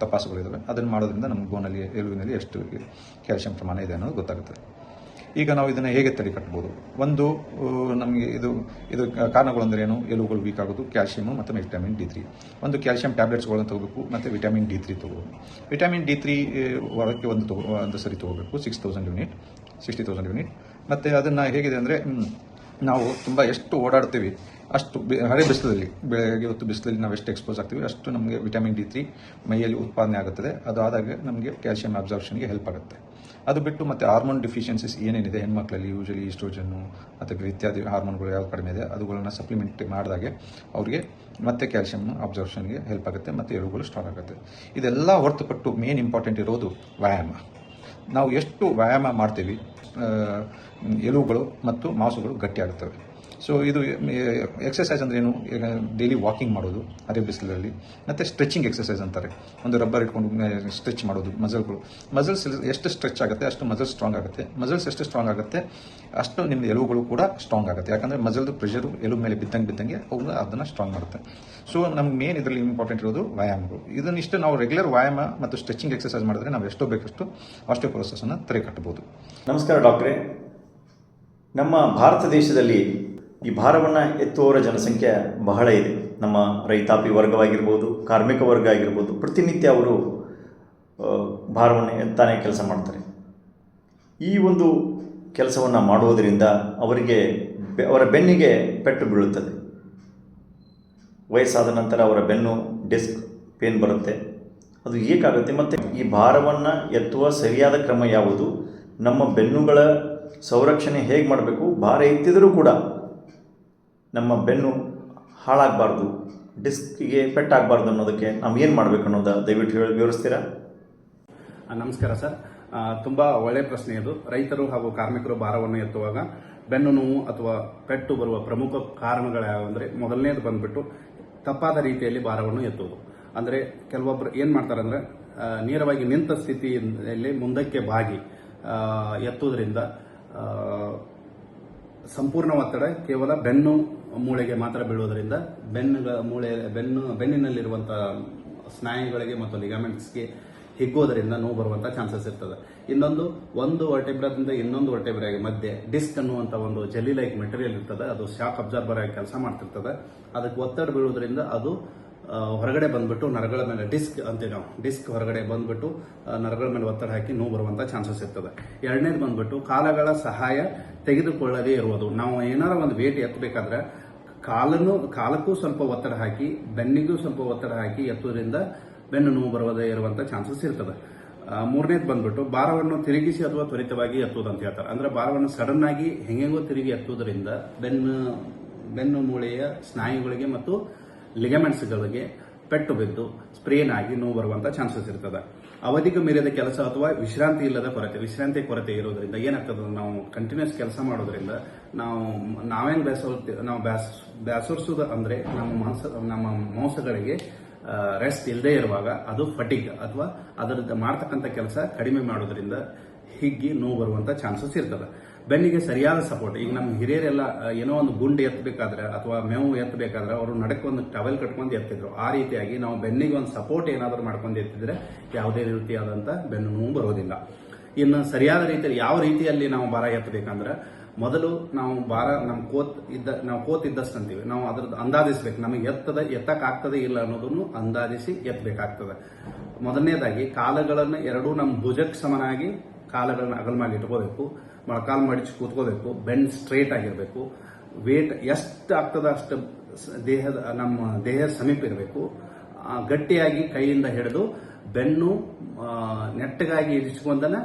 ತಪಾಸುಗಳಿದ್ದಾವೆ ಅದನ್ನು ಮಾಡೋದ್ರಿಂದ ನಮ್ಮ ಬೋನಲ್ಲಿ ಎಲುವಿನಲ್ಲಿ ಎಷ್ಟು ಕ್ಯಾಲ್ಸಿಯಂ ಪ್ರಮಾಣ ಇದೆ ಅನ್ನೋದು ಗೊತ್ತಾಗುತ್ತೆ. ಈಗ ನಾವು ಇದನ್ನು ಹೇಗೆ ತಡೆ ಕಟ್ಬೋದು? ಒಂದು ನಮಗೆ ಇದು ಇದು ಕಾರಣಗಳು ಅಂದರೆ ಏನು ಎಲುಬುಗಳು ವೀಕ್ ಆಗೋದು ಕ್ಯಾಲ್ಸಿಯಮ್ ಮತ್ತು ವಿಟಮಿನ್ ಡಿ ತ್ರೀ ಒಂದು ಕ್ಯಾಲ್ಸಿಯಂ ಟ್ಯಾಬ್ಲೆಟ್ಸ್ಗಳನ್ನು ತಗೋಬೇಕು, ಮತ್ತು ವಿಟಮಿನ್ ಡಿ ತ್ರೀ ತೊಗೋಬೇಕು. ವಿಟಮಿನ್ ಡಿ ತ್ರೀ ವಾರಕ್ಕೆ ಒಂದು ತಗೋ, ಒಂದು ಸರಿ ತಗೋಬೇಕು six thousand unit sixty thousand unit ಮತ್ತು ಅದನ್ನು ಹೇಗಿದೆ ಅಂದರೆ ನಾವು ತುಂಬ ಎಷ್ಟು ಓಡಾಡ್ತೀವಿ, ಅಷ್ಟು ಹಳೆ ಬಿಸಿಲಲ್ಲಿ, ಬೆಳಗ್ಗೆ ಹೊತ್ತು ಬಿಸಿಲಲ್ಲಿ ನಾವು ಎಷ್ಟು ಎಕ್ಸ್ಪೋಸ್ ಆಗ್ತೀವಿ, ಅಷ್ಟು ನಮಗೆ ವಿಟಮಿನ್ ಡಿ ತ್ರೀ ಮೈಯಲ್ಲಿ ಉತ್ಪಾದನೆ ಆಗುತ್ತದೆ. ಅದು ಆದಾಗ ನಮಗೆ ಕ್ಯಾಲ್ಸಿಯಂ ಅಬ್ಸಾರ್ಪ್ಷನ್ಗೆ ಹೆಲ್ಪ್ ಆಗುತ್ತೆ. ಅದು ಬಿಟ್ಟು ಮತ್ತು ಹಾರ್ಮೋನ್ ಡಿಫಿಷಿಯನ್ಸಿಸ್ ಏನೇನಿದೆ, ಹೆಣ್ಮಕ್ಳಲ್ಲಿ ಯೂಶಲಿ ಈಸ್ಟ್ರೋಜನ್ನು ಅಥವಾ ಇತ್ಯಾದಿ ಹಾರ್ಮೋನ್ಗಳು ಯಾವ್ದು ಕಡಿಮೆ ಇದೆ, ಅದುಗಳನ್ನ ಸಪ್ಲಿಮೆಂಟ್ ಮಾಡಿದಾಗ ಅವರಿಗೆ ಮತ್ತೆ ಕ್ಯಾಲ್ಸಿಯಂ ಅಬ್ಸಾರ್ಪ್ಷನ್ಗೆ ಹೆಲ್ಪ್ ಆಗುತ್ತೆ, ಮತ್ತು ಎರಡುಗಳು ಸ್ಟ್ರಾಂಗ್ ಆಗುತ್ತೆ. ಇದೆಲ್ಲ ಹೊರತುಪಟ್ಟು ಮೇನ್ ಇಂಪಾರ್ಟೆಂಟ್ ಇರೋದು ವ್ಯಾಯಾಮ. ನಾವು ಎಷ್ಟು ವ್ಯಾಯಾಮ ಮಾಡ್ತೀವಿ ಎಲುಬುಗಳು ಮತ್ತು ಮಾಂಸಗಳು ಗಟ್ಟಿಯಾಗುತ್ತವೆ. ಸೊ ಇದು ಎಕ್ಸಸೈಸ್ ಅಂದ್ರೆ ಏನು? ಡೈಲಿ ವಾಕಿಂಗ್ ಮಾಡೋದು, ಅದೇ ಬಿಸಿಲಲ್ಲಿ. ಮತ್ತು ಸ್ಟ್ರೆಚಿಂಗ್ ಎಕ್ಸಸೈಸ್ ಅಂತಾರೆ. ಒಂದು ರಬ್ಬರ್ ಇಟ್ಕೊಂಡು ಸ್ಟ್ರೆಚ್ ಮಾಡೋದು ಮಸಲ್ಗಳು ಮಸಲ್ಸ್ ಎಷ್ಟು ಸ್ಟ್ರೆಚ್ ಆಗುತ್ತೆ, ಅಷ್ಟು ಮಸಲ್ ಸ್ಟ್ರಾಂಗ್ ಆಗುತ್ತೆ. ಮಸಲ್ಸ್ ಎಷ್ಟು ಸ್ಟ್ರಾಂಗ್ ಆಗುತ್ತೆ, ಅಷ್ಟು ನಿಮ್ಮ ಎಲುಬುಗಳು ಕೂಡ ಸ್ಟ್ರಾಂಗ್ ಆಗುತ್ತೆ. ಯಾಕಂದರೆ ಮಸಲ್ದು ಪ್ರೆಷರು ಎಲು ಮೇಲೆ ಬಿದ್ದಂಗೆ ಬಿದ್ದಂಗೆ ಅವು ಅದನ್ನು ಸ್ಟ್ರಾಂಗ್ ಮಾಡುತ್ತೆ. ಸೊ ನಮ್ಗೆ ಮೇನ್ ಇದರಲ್ಲಿ ಇಂಪಾರ್ಟೆಂಟ್ ಇರೋದು ವ್ಯಾಯಾಮಗಳು. ಇದನ್ನಿಷ್ಟು ನಾವು ರೆಗ್ಯುಲರ್ ವ್ಯಾಯಾಮ ಮತ್ತು ಸ್ಟ್ರೆಚಿಂಗ್ ಎಕ್ಸಸೈಸ್ ಮಾಡಿದ್ರೆ ನಾವು ಎಷ್ಟೋ ಬೇಕಷ್ಟು ಅಷ್ಟೇ ಪ್ರೋಸೆಸನ್ನು ತೆರೆ ಕಟ್ಟಬಹುದು ನಮಸ್ಕಾರ ಡಾಕ್ಟ್ರೆ. ನಮ್ಮ ಭಾರತ ದೇಶದಲ್ಲಿ ಈ ಭಾರವನ್ನು ಎತ್ತುವವರ ಜನಸಂಖ್ಯೆ ಬಹಳ ಇದೆ. ನಮ್ಮ ರೈತಾಪಿ ವರ್ಗವಾಗಿರ್ಬೋದು, ಕಾರ್ಮಿಕ ವರ್ಗ ಆಗಿರ್ಬೋದು, ಪ್ರತಿನಿತ್ಯ ಅವರು ಭಾರವನ್ನು ಎತ್ತಾನೆ ಕೆಲಸ ಮಾಡ್ತಾರೆ. ಈ ಒಂದು ಕೆಲಸವನ್ನು ಮಾಡುವುದರಿಂದ ಅವರಿಗೆ ಅವರ ಬೆನ್ನಿಗೆ ಪೆಟ್ಟು ಬೀಳುತ್ತದೆ. ವಯಸ್ಸಾದ ನಂತರ ಅವರ ಬೆನ್ನು ಡಿಸ್ಕ್ ಪೇನ್ ಬರುತ್ತೆ. ಅದು ಏಕಾಗುತ್ತೆ ಮತ್ತು? ಈ ಭಾರವನ್ನು ಎತ್ತುವ ಸರಿಯಾದ ಕ್ರಮ ಯಾವುದು? ನಮ್ಮ ಬೆನ್ನುಗಳ ಸಂರಕ್ಷಣೆ ಹೇಗೆ ಮಾಡಬೇಕು? ಭಾರ ಎತ್ತಿದರೂ ಕೂಡ ನಮ್ಮ ಬೆನ್ನು ಹಾಳಾಗಬಾರ್ದು, ಡಿಸ್ಕಿಗೆ ಪೆಟ್ಟಾಗಬಾರ್ದು ಅನ್ನೋದಕ್ಕೆ ನಾವು ಏನು ಮಾಡಬೇಕು ಅನ್ನೋದು ದಯವಿಟ್ಟು ಹೇಳಿ ವಿವರಿಸ್ತೀರಾ? ನಮಸ್ಕಾರ ಸರ್. ತುಂಬ ಒಳ್ಳೆಯ ಪ್ರಶ್ನೆ ಇದು. ರೈತರು ಹಾಗೂ ಕಾರ್ಮಿಕರು ಭಾರವನ್ನು ಎತ್ತುವಾಗ ಬೆನ್ನು ನೋವು ಅಥವಾ ಪೆಟ್ಟು ಬರುವ ಪ್ರಮುಖ ಕಾರಣಗಳು ಅಂದರೆ ಮೊದಲನೇದು ಬಂದ್ಬಿಟ್ಟು ತಪ್ಪಾದ ರೀತಿಯಲ್ಲಿ ಭಾರವನ್ನು ಎತ್ತುವುದು. ಅಂದರೆ ಕೆಲವೊಬ್ಬರು ಏನು ಮಾಡ್ತಾರೆ ಅಂದ್ರೆ ನೇರವಾಗಿ ನಿಂತ ಸ್ಥಿತಿಯಲ್ಲಿ ಮುಂದಕ್ಕೆ ಬಾಗಿ ಎತ್ತುವುದರಿಂದ ಸಂಪೂರ್ಣ ಒತ್ತಡ, ಕೇವಲ ಬೆನ್ನು ಮೂಳೆಗೆ ಮಾತ್ರ ಬೀಳುವುದರಿಂದ ಬೆನ್ನುಗಳ ಮೂಳೆ, ಬೆನ್ನು ಬೆನ್ನಿನಲ್ಲಿರುವಂತಹ ಸ್ನಾಯುಗಳಿಗೆ ಮತ್ತು ಲಿಗಾಮೆಂಟ್ಸ್ಗೆ ಹಿಗ್ಗೋದರಿಂದ ನೋವು ಬರುವಂಥ ಚಾನ್ಸಸ್ ಇರ್ತದೆ. ಇನ್ನೊಂದು, ಒಂದು ವರ್ಟೆಬ್ರಾದಿಂದ ಇನ್ನೊಂದು ವರ್ಟೆಬ್ರಾಗೆ ಮಧ್ಯೆ ಡಿಸ್ಕ್ ಅನ್ನುವಂಥ ಒಂದು ಜಲ್ಲಿ ಲೈಕ್ ಮೆಟೀರಿಯಲ್ ಇರ್ತದೆ. ಅದು ಶಾಕ್ ಅಬ್ಸರ್ಬರ್ ಆಗಿ ಕೆಲಸ ಮಾಡ್ತಿರ್ತದೆ. ಅದಕ್ಕೆ ಒತ್ತಡ ಬೀಳುವುದರಿಂದ ಅದು ಹೊರಗಡೆ ಬಂದ್ಬಿಟ್ಟು ನರಗಳ ಮೇಲೆ ಡಿಸ್ಕ್ ಅಂತೀವಿ ನಾವು. ಡಿಸ್ಕ್ ಹೊರಗಡೆ ಬಂದ್ಬಿಟ್ಟು ನರಗಳ ಮೇಲೆ ಒತ್ತಡ ಹಾಕಿ ನೋವು ಬರುವಂತ ಚಾನ್ಸಸ್ ಇರ್ತದೆ. ಎರಡನೇದು ಬಂದ್ಬಿಟ್ಟು ಕಾಲಗಳ ಸಹಾಯ ತೆಗೆದುಕೊಳ್ಳದೇ ಇರುವುದು. ನಾವು ಏನಾರ ಒಂದು ವೇಟ್ ಎತ್ತಬೇಕಾದ್ರೆ ಕಾಲನ್ನು, ಕಾಲಕ್ಕೂ ಸ್ವಲ್ಪ ಒತ್ತಡ ಹಾಕಿ, ಬೆನ್ನಿಗೂ ಸ್ವಲ್ಪ ಒತ್ತಡ ಹಾಕಿ ಎತ್ತುವುದರಿಂದ ಬೆನ್ನು ನೋವು ಬರುವುದೇ ಇರುವಂತ ಚಾನ್ಸಸ್ ಇರ್ತದೆ. ಮೂರನೇದು ಬಂದ್ಬಿಟ್ಟು ಭಾರವನ್ನು ತಿರುಗಿಸಿ ಅಥವಾ ತ್ವರಿತವಾಗಿ ಎತ್ತುವುದು ಅಂತ ಹೇಳ್ತಾರೆ. ಅಂದ್ರೆ ಭಾರವನ್ನು ಸಡನ್ ಆಗಿ ಹೆಂಗೆಂಗೋ ತಿರುಗಿ ಎತ್ತುವುದರಿಂದ ಬೆನ್ನು ಬೆನ್ನು ಮೂಳೆಯ ಸ್ನಾಯುಗಳಿಗೆ ಮತ್ತು ಲಿಗಮೆಂಟ್ಸ್ಗಳಿಗೆ ಪೆಟ್ಟು ಬಿದ್ದು ಸ್ಪ್ರೇನ್ ಆಗಿ ನೋವು ಬರುವಂತ ಚಾನ್ಸಸ್ ಇರ್ತದೆ. ಅವಧಿಗೆ ಮೀರಿದ ಕೆಲಸ ಅಥವಾ ವಿಶ್ರಾಂತಿ ಇಲ್ಲದ ಕೊರತೆ, ವಿಶ್ರಾಂತಿ ಕೊರತೆ ಇರೋದ್ರಿಂದ ಏನಾಗ್ತದೆ ನಾವು ಕಂಟಿನ್ಯೂಸ್ ಕೆಲಸ ಮಾಡೋದ್ರಿಂದ ನಾವು ನಾವೇನ್ ಬೇಸೋ ನಾವು ಬ್ಯಾಸ್, ಬ್ಯಾಸರಿಸೋದು ಅಂದ್ರೆ ನಮ್ಮ ಮಾಂಸ, ನಮ್ಮ ಮಾಂಸಗಳಿಗೆ ರೆಸ್ಟ್ ಇಲ್ಲದೆ ಇರುವಾಗ ಅದು ಫಟಿಗ್ ಅಥವಾ ಅದರದ್ದು ಮಾಡ್ತಕ್ಕಂಥ ಕೆಲಸ ಕಡಿಮೆ ಮಾಡೋದ್ರಿಂದ ಹಿಗ್ಗಿ ನೋವು ಬರುವಂತ ಚಾನ್ಸಸ್ ಇರ್ತದೆ. ಬೆನ್ನಿಗೆ ಸರಿಯಾದ ಸಪೋರ್ಟ್ ಈಗ ನಮ್ಮ ಹಿರಿಯರೆಲ್ಲ ಏನೋ ಒಂದು ಗುಂಡು ಎತ್ತಬೇಕಾದ್ರೆ ಅಥವಾ ಮೇವು ಎತ್ತಬೇಕಾದ್ರೆ ಅವರು ನಡಕ್ಕೆ ಒಂದು ಟವೆಲ್ ಕಟ್ಕೊಂಡು ಎತ್ತಿದ್ರು. ಆ ರೀತಿಯಾಗಿ ನಾವು ಬೆನ್ನಿಗೆ ಒಂದು ಸಪೋರ್ಟ್ ಏನಾದರೂ ಮಾಡ್ಕೊಂಡು ಎತ್ತಿದ್ರೆ ಯಾವುದೇ ರೀತಿಯಾದಂಥ ಬೆನ್ನು ನೋವು ಬರೋದಿಲ್ಲ. ಇನ್ನು ಸರಿಯಾದ ರೀತಿಯಲ್ಲಿ ಯಾವ ರೀತಿಯಲ್ಲಿ ನಾವು ಭಾರ ಎತ್ತಬೇಕಂದ್ರೆ, ಮೊದಲು ನಾವು ಭಾರ ನಮ್ಮ ಕೋತ್ ಇದ್ದ, ನಾವು ಕೋತ್ ಇದ್ದಷ್ಟು ಅಂತೀವಿ ನಾವು ಅದ್ರದ್ದು ಅಂದಾಜಿಸ್ಬೇಕು. ನಮಗೆ ಎತ್ತದ, ಎತ್ತಕ್ಕಾಗ್ತದೆ ಇಲ್ಲ ಅನ್ನೋದನ್ನು ಅಂದಾಜಿಸಿ ಎತ್ತಬೇಕಾಗ್ತದೆ ಮೊದಲನೇದಾಗಿ ಕಾಲಗಳನ್ನು ಎರಡೂ ನಮ್ಮ ಭುಜಕ್ಕೆ ಸಮನಾಗಿ ಕಾಲುಗಳನ್ನ ಅಗಲ ಮಾಡಿ ಇಟ್ಕೋಬೇಕು. ಮೊಳಕಾಲು ಮಾಡಿ ಕೂತ್ಕೋಬೇಕು ಬೆಂಡ್ ಸ್ಟ್ರೇಟ್ ಆಗಿರಬೇಕು. ವೇಟ್ ಎಷ್ಟು ಆಗ್ತದ ಅಷ್ಟು ದೇಹದ, ನಮ್ಮ ದೇಹದ ಸಮೀಪ ಇರಬೇಕು. ಗಟ್ಟಿಯಾಗಿ ಕೈಯಿಂದ ಹಿಡಿದು ಬೆನ್ನು ನೆಟ್ಟಗಾಗಿ ಇರಿಸಿಕೊಂಡನ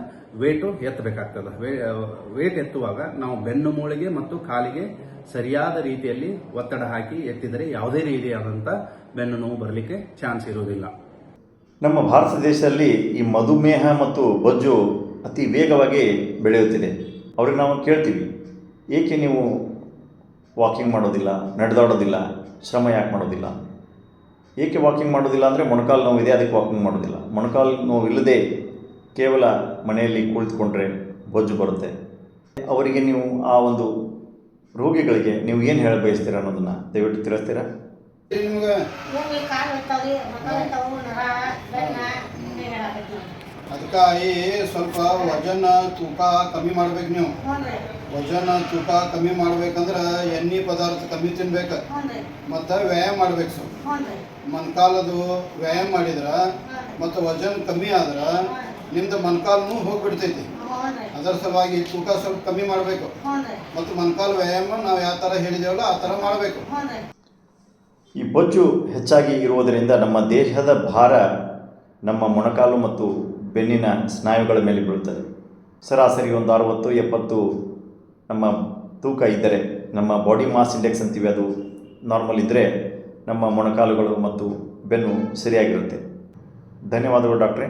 ವೇಟು ಎತ್ತಬೇಕಾಗ್ತದೆ. ವೇಟ್ ಎತ್ತುವಾಗ ನಾವು ಬೆನ್ನು ಮೂಳೆಗೆ ಮತ್ತು ಕಾಲಿಗೆ ಸರಿಯಾದ ರೀತಿಯಲ್ಲಿ ಒತ್ತಡ ಹಾಕಿ ಎತ್ತಿದರೆ ಯಾವುದೇ ರೀತಿಯಾದಂಥ ಬೆನ್ನು ನೋವು ಬರಲಿಕ್ಕೆ ಚಾನ್ಸ್ ಇರುವುದಿಲ್ಲ. ನಮ್ಮ ಭಾರತ ದೇಶದಲ್ಲಿ ಈ ಮಧುಮೇಹ ಮತ್ತು ಬೊಜ್ಜು ಅತಿ ವೇಗವಾಗಿ ಬೆಳೆಯುತ್ತಿದೆ. ಅವ್ರಿಗೆ ನಾವು ಕೇಳ್ತೀವಿ ಏಕೆ ನೀವು ವಾಕಿಂಗ್ ಮಾಡೋದಿಲ್ಲ ನಡೆದಾಡೋದಿಲ್ಲ ಶ್ರಮ ಯಾಕೆ ಮಾಡೋದಿಲ್ಲ? ಏಕೆ ವಾಕಿಂಗ್ ಮಾಡೋದಿಲ್ಲ ಅಂದರೆ ಮೊಣಕಾಲು ನೋವಿದೆ ಅದಕ್ಕೆ ವಾಕಿಂಗ್ ಮಾಡೋದಿಲ್ಲ. ಮೊಣಕಾಲು ನೋವು ಇಲ್ಲದೆ ಕೇವಲ ಮನೆಯಲ್ಲಿ ಕುಳಿತುಕೊಂಡ್ರೆ ಬೊಜ್ಜು ಬರುತ್ತೆ. ಅವರಿಗೆ ನೀವು ಆ ಒಂದು ರೋಗಿಗಳಿಗೆ ನೀವು ಏನು ಹೇಳ ಬಯಸ್ತೀರಾ ಅನ್ನೋದನ್ನು ದಯವಿಟ್ಟು ತಿಳಿಸ್ತೀರಾ? ನಿಮ್ಗೆ ಮೂಗಿನ ಕಾಲು ಹೋಗ್ತಾವ್ರಿ ಮಕ್ಕ ಹೋಗ್ತಾವು ನರ ಬೆನ್ನ ಹಿಂಗೆ ಹೇಳಾಕತ್ತಿ ಅದಕ್ಕೆ ಈ ಸ್ವಲ್ಪ ವಜನ ತೂಕ ಕಮ್ಮಿ ಮಾಡ್ಬೇಕು ನೀವು. ವಜನ ತೂಕ ಕಮ್ಮಿ ಮಾಡ್ಬೇಕಂದ್ರೆ ಎಣ್ಣೆ ಪದಾರ್ಥ ಕಮ್ಮಿ ತಿನ್ಬೇಕು. ಮತ್ತ ವ್ಯಾಯಾಮ ಮಾಡ್ಬೇಕು ಸ್ವಲ್ಪ. ಮೊಣಕಾಲದು ವ್ಯಾಯಾಮ ಮಾಡಿದ್ರ ಮತ್ತು ವಜನ್ ಕಮ್ಮಿ ಆದ್ರೆ ನಿಮ್ದು ಮೊಣಕಾಲು ಹೋಗ್ಬಿಡ್ತೈತಿ. ಅದರ ಸಲುವಾಗಿ ತೂಕ ಸ್ವಲ್ಪ ಕಮ್ಮಿ ಮಾಡಬೇಕು. ಮತ್ತು ಮೊಣಕಾಲು ವ್ಯಾಯಾಮ ನಾವು ಯಾವ ಥರ ಹೇಳಿದೇವಲ್ಲ ಆ ಥರ ಮಾಡಬೇಕು. ಈ ಬೊಜ್ಜು ಹೆಚ್ಚಾಗಿ ಇರುವುದರಿಂದ ನಮ್ಮ ದೇಹದ ಭಾರ ನಮ್ಮ ಮೊಣಕಾಲು ಮತ್ತು ಬೆನ್ನಿನ ಸ್ನಾಯುಗಳ ಮೇಲೆ ಬೀಳುತ್ತದೆ. ಸರಾಸರಿ ಒಂದು ಅರವತ್ತು, ಎಪ್ಪತ್ತು ನಮ್ಮ ತೂಕ ಇದ್ದರೆ, ನಮ್ಮ ಬಾಡಿ ಮಾಸ್ ಇಂಡೆಕ್ಸ್ ಅಂತೀವಿ, ಅದು ನಾರ್ಮಲ್ ಇದ್ದರೆ ನಮ್ಮ ಮೊಣಕಾಲುಗಳು ಮತ್ತು ಬೆನ್ನು ಸರಿಯಾಗಿರುತ್ತೆ. ಧನ್ಯವಾದಗಳು ಡಾಕ್ಟ್ರೇ.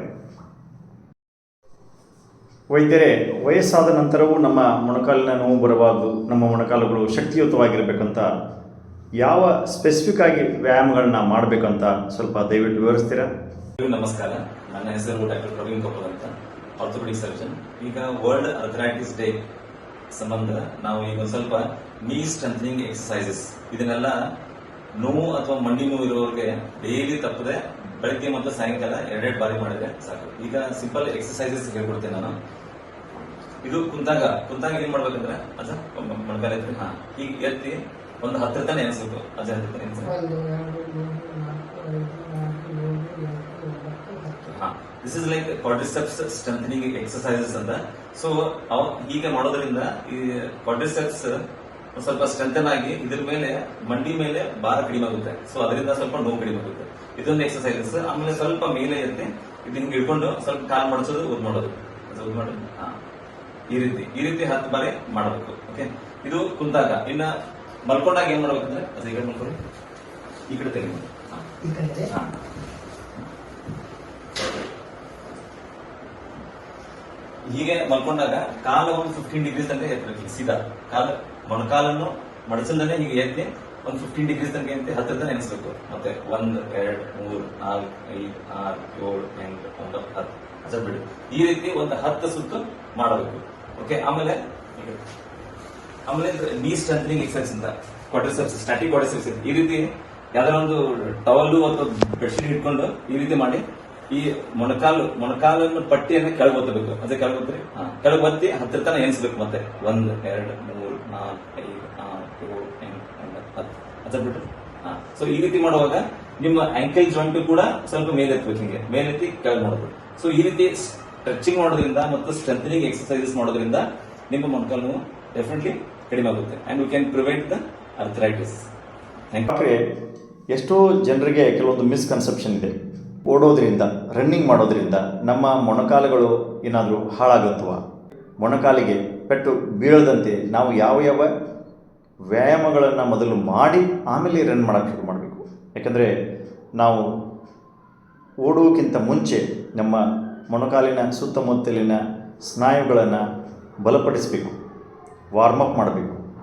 ವೈದ್ಯರೇ, ವಯಸ್ಸಾದ ನಂತರವೂ ನಮ್ಮ ಮೊಣಕಾಲಿನ ನೋವು ಬರಬಾರ್ದು, ನಮ್ಮ ಮೊಣಕಾಲುಗಳು ಶಕ್ತಿಯುತವಾಗಿರಬೇಕಂತ ಯಾವ ಸ್ಪೆಸಿಫಿಕ್ ಆಗಿ ವ್ಯಾಯಾಮಗಳನ್ನ ಮಾಡಬೇಕಂತ ಸ್ವಲ್ಪ ದಯವಿಟ್ಟು ವಿವರಿಸ್ತೀರಾ? ನಮಸ್ಕಾರ. ನನ್ನ ಹೆಸರು ಡಾಕ್ಟರ್ ಪ್ರವೀಣ್ ಕಪೂರ್ ಅಂತ, ಆರ್ಥೋಪೆಡಿಕ್ ಸರ್ಜನ್. ಈಗ ವರ್ಲ್ಡ್ ಅರ್ಥರೈಟಿಸ್ ಡೇ ಸಂಬಂಧ ನಾವು ಈಗ ಸ್ವಲ್ಪ ನೀ ಸ್ಟ್ರೆಂಥನಿಂಗ್ ಎಕ್ಸಸೈಸಸ್ ಇದನ್ನೆಲ್ಲ ನೋವು ಅಥವಾ ಮಂಡಿ ನೋವು ಇರೋರಿಗೆ ಡೈಲಿ ತಪ್ಪದೆ ಬೆಳಗ್ಗೆ ಮತ್ತು ಸಾಯಂಕಾಲ ಎರಡೆರಡು ಬಾರಿ ಮಾಡಿದ್ರೆ ಸಾಕು. ಈಗ ಸಿಂಪಲ್ ಎಕ್ಸಸೈಸಸ್ ಹೇಳ್ಕೊಡ್ತೇನೆ ನಾನು. ಇದು ಕುಂತಾಗ ಕುಂತಾಗ ಏನ್ ಮಾಡ್ಬೇಕಂದ್ರೆ ಅಜ್ಜ ಮೊಣಕಾಲ ಹಾ, ಈಗ ಎತ್ತಿ ಒಂದು ಹತ್ತಿರ ತಾನೆ ಎನಿಸ್ಬೇಕು ಅಜ್ಜ ಹತ್ತರ ಎನಿಸ್ಬೇಕು this is like quadriceps strengthening exercises ಅಂತ ಸೊ ಅವ್ ಹೀಗೆ ಮಾಡೋದ್ರಿಂದ ಈ ಕ್ವಾಡ್ರಿಸೆಪ್ಸ್ ಸ್ವಲ್ಪ ಸ್ಟ್ರೆಂಥನ್ ಆಗಿ ಇದ್ರ ಮೇಲೆ ಮಂಡಿ ಮೇಲೆ ಭಾರ ಕಡಿಮೆ ಆಗುತ್ತೆ. ಸೊ ಅದರಿಂದ ಸ್ವಲ್ಪ ನೋವು ಕಡಿಮೆ ಆಗುತ್ತೆ. ಇದೊಂದು ಎಕ್ಸಸೈಸಸ್ ಆಮೇಲೆ ಸ್ವಲ್ಪ ಮೇಲೆ ಇರುತ್ತೆ ಇದು ನಿಮ್ಗೆ ಹಿಡ್ಕೊಂಡು ಸ್ವಲ್ಪ ಕಾಲ್ ಮಾಡಿಸೋದು ಉದ್ ಮಾಡೋದು. ಉದ್ ಮಾಡೋದು. ಹಾ. ಈ ರೀತಿ ಈ ರೀತಿ ಹತ್ತು ಬಾರಿ ಮಾಡಬೇಕು. ಓಕೆ ಇದು ಕುಂತಾಗ. ಇನ್ನ ಮಲ್ಕೊಂಡಾಗ ಏನ್ ಮಾಡ್ಬೇಕಂದ್ರೆ ಅದು ಈಗ ಮಲ್ಕೊಂಡು ಈ ಕಡೆ ತೆಗಿ ಹಾ. ಹಾ. ಹೀಗೆ ಮಲ್ಕೊಂಡಾಗ ಕಾಲ ಒಂದು ಫಿಫ್ಟೀನ್ ಡಿಗ್ರೀಸ್ ತನಕ ಎತ್ತಬೇಕು ಸೀದಾ. ಕಾಲ, ಮೊಣಕಾಲನ್ನು ಮಡಚಲ್ದನೆ ಹೀಗೆ ಎತ್ತಿ ಒಂದು ಫಿಫ್ಟೀನ್ ಡಿಗ್ರೀಸ್ ತನಕ ಎತ್ತಿ ಹತ್ತಿರ ತನಕ ಎನಿಸ್ಬೇಕು ಮತ್ತೆ ಒಂದ್, ಎರಡ್, ಮೂರ್, ನಾಲ್ಕು, ಐದು, ಆರು, ಏಳು, ಎಂಟು, ಒಂಬತ್ತು, ಹತ್ತು. ಅದ್ರ ಬಿಡು. ಈ ರೀತಿ ಒಂದು ಹತ್ತು ಸುತ್ತು ಮಾಡಬೇಕು. ಓಕೆ ಆಮೇಲೆ ಆಮೇಲೆ ನೀ ಸ್ಟ್ರೆಂಥನಿಂಗ್ ಎಕ್ಸರ್ಸೈಸ್ ಅಂತ. ಕ್ವಾಡ್ರಿಸೆಪ್ಸ್ ಸ್ಟ್ಯಾಟಿಕ್ ಕ್ವಾಡ್ರಿಸೆಪ್ಸ್ ಈ ರೀತಿ ಯಾವ್ದಾರ ಒಂದು ಟವಲ್ ಅಥವಾ ಬೆಡ್ಶೀಟ್ ಇಟ್ಕೊಂಡು ಈ ರೀತಿ ಮಾಡಿ ಈ ಮೊಣಕಾಲು ಮೊಣಕಾಲನ್ನು ಪಟ್ಟಿಯನ್ನು ಕೆಳಗೊತ್ತಬೇಕು ಅದೇ ಕೆಳಗೆ ಕೆಳಗೊತ್ತಿ ಹತ್ತಿರ ತನ ಎನಿಸ್ಬೇಕು ಮತ್ತೆ. ಒಂದ್ ಎರಡು ಮೂರು ನಾಲ್ಕು ಐದು ಆರು ಏಳು ಎಂಟು ಒಂಬತ್ತು ಹತ್ತು. ಅದ ಬಿಟ್ಟು. ಸೊ ಈ ರೀತಿ ಮಾಡುವಾಗ ನಿಮ್ಮ ಆಂಕಲ್ ಜಾಯಿಂಟ್ ಕೂಡ ಸ್ವಲ್ಪ ಮೇಲೆತ್ತಬೇಕು ಹಿಂಗೆ. ಮೇಲೆತ್ತಿ ಕೆಳಗೆ ಮಾಡಬೇಕು ಸೊ ಈ ರೀತಿ ಸ್ಟ್ರೆಚಿಂಗ್ ಮಾಡೋದ್ರಿಂದ ಮತ್ತು ಸ್ಟ್ರೆಂಥನಿಂಗ್ ಎಕ್ಸರ್ಸೈಸಸ್ ಮಾಡೋದ್ರಿಂದ ನಿಮ್ಮ ಮೊಣಕಾಲು ನೋವು ಡೆಫಿನೆಟ್ಲಿ ಕಡಿಮೆ ಆಗುತ್ತೆ. And you can prevent the arthritis thank you ಡಾಕ್ಟ್ರೇ ಎಷ್ಟೋ ಜನರಿಗೆ ಕೆಲವೊಂದು ಮಿಸ್ಕನ್ಸೆಪ್ಷನ್ ಇದೆ. ಓಡೋದ್ರಿಂದ ರನ್ನಿಂಗ್ ಮಾಡೋದ್ರಿಂದ ನಮ್ಮ ಮೊಣಕಾಲುಗಳು ಏನಾದರೂ ಹಾಳಾಗುತ್ತವ? ಮೊಣಕಾಲಿಗೆ ಪೆಟ್ಟು ಬೀಳದಂತೆ ನಾವು ಯಾವ ಯಾವ ವ್ಯಾಯಾಮಗಳನ್ನು ಮೊದಲು ಮಾಡಿ ಆಮೇಲೆ ರನ್ ಮಾಡೋಕ್ಕೆ ಶುರು ಮಾಡಬೇಕು. ಯಾಕಂದರೆ ನಾವು ಓಡುವುದಕ್ಕಿಂತ ಮುಂಚೆ ನಮ್ಮ ಮೊಣಕಾಲಿನ ಸುತ್ತಮುತ್ತಲಿನ ಸ್ನಾಯುಗಳನ್ನು ಬಲಪಡಿಸಬೇಕು. ವಾರ್ಮಪ್ ಮಾಡಬೇಕು.